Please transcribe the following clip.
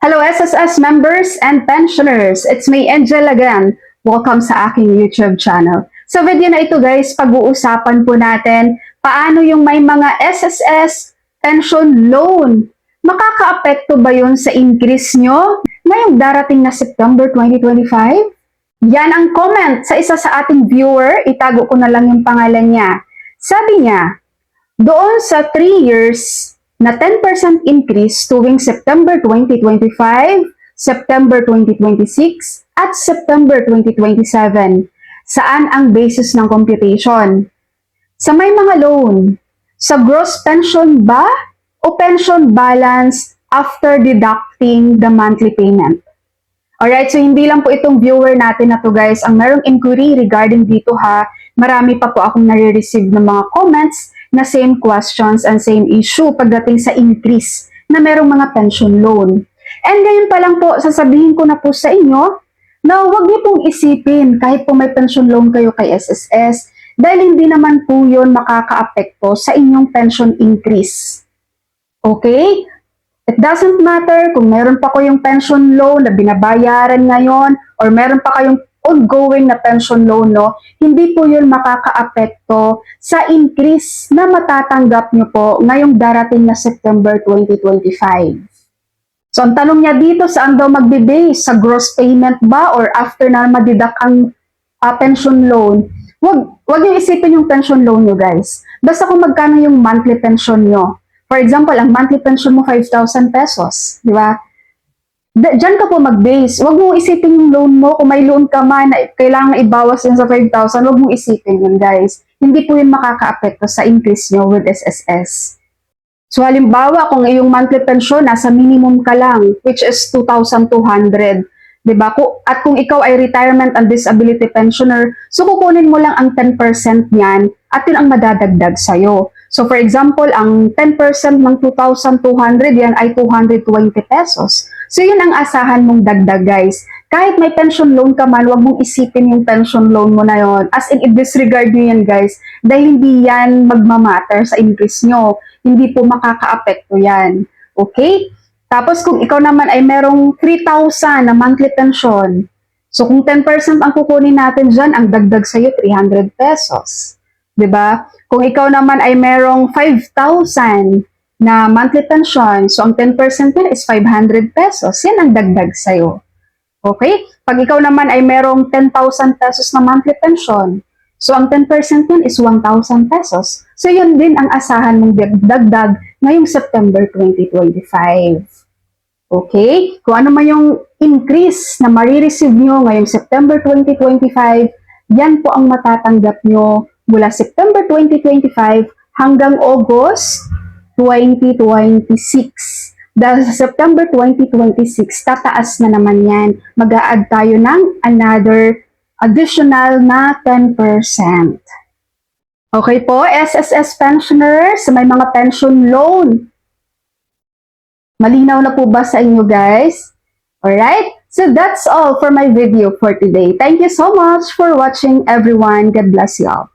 Hello SSS members and pensioners! It's me, Angel again. Welcome sa aking YouTube channel. Sa video na ito guys, pag-uusapan po natin paano yung may mga SSS pension loan. Makakaapekto ba yun sa increase nyo ngayong darating na September 2025? Yan ang comment sa isa sa ating viewer. Itago ko na lang yung pangalan niya. Sabi niya, doon sa 3 years na 10% increase tuwing September 2025, September 2026, at September 2027. Saan ang basis ng computation? Sa may mga loan, sa gross pension ba o pension balance after deducting the monthly payment? Alright, so hindi lang po itong viewer natin na to guys ang merong inquiry regarding dito ha. Marami pa po akong nare-receive ng mga comments na same questions and same issue pagdating sa increase na merong mga pension loan. And ngayon pa lang po, sasabihin ko na po sa inyo na huwag niyo pong isipin kahit po may pension loan kayo kay SSS dahil hindi naman po yun makakaapekto sa inyong pension increase. Okay? It doesn't matter kung meron pa kayong pension loan na binabayaran ngayon or meron pa kayong ongoing na pension loan, no, hindi po yun makakaapekto sa increase na matatanggap nyo po ngayong darating na September 2025. So, ang tanong niya dito, saan daw magbe-base? Sa gross payment ba or after na madidak ang ah, pension loan? Wag, wag yung isipin yung pension loan nyo, guys. Basta kung magkano yung monthly pension nyo. For example, ang monthly pension mo 5,000 pesos, di ba? Diyan ka po mag-base. Huwag mong isipin yung loan mo. Kung may loan ka man, kailangan ibawas yun sa 5,000, huwag mong isipin yun, guys. Hindi po yun makaka-apekto sa increase nyo with SSS. So, halimbawa, kung iyong monthly pension nasa minimum ka lang, which is 2,200, di ba? Ku- At kung ikaw ay retirement and disability pensioner, so kukunin mo lang ang 10% niyan at yun ang madadagdag sa'yo. So, for example, ang 10% ng 2,200 yan ay 220 pesos. So, yun ang asahan mong dagdag, guys. Kahit may pension loan ka man, wag mong isipin yung pension loan mo na yon. As in, i-disregard nyo yan, guys. Dahil hindi yan magmamatter sa increase nyo. Hindi po makaka-apekto yan. Okay? Tapos, kung ikaw naman ay merong 3,000 na monthly pension, so kung 10% ang kukunin natin dyan, ang dagdag sa'yo, 300 pesos. 'Di ba? Kung ikaw naman ay merong 5,000 na monthly pension, so ang 10% niyan is 500 pesos. Yan ang dagdag sa'yo. Okay? Pag ikaw naman ay merong 10,000 pesos na monthly pension, so ang 10% niyan is 1,000 pesos. So yun din ang asahan mong dag- dagdag ngayong September 2025. Okay? Kung ano man yung increase na marireceive nyo ngayong September 2025, yan po ang matatanggap nyo mula September 2025 hanggang August 2026. Dahil sa September 2026, tataas na naman yan. mag add tayo ng another additional na 10%. Okay po, SSS pensioners, may mga pension loan. Malinaw na po ba sa inyo guys? Alright? So that's all for my video for today. Thank you so much for watching everyone. God bless you all.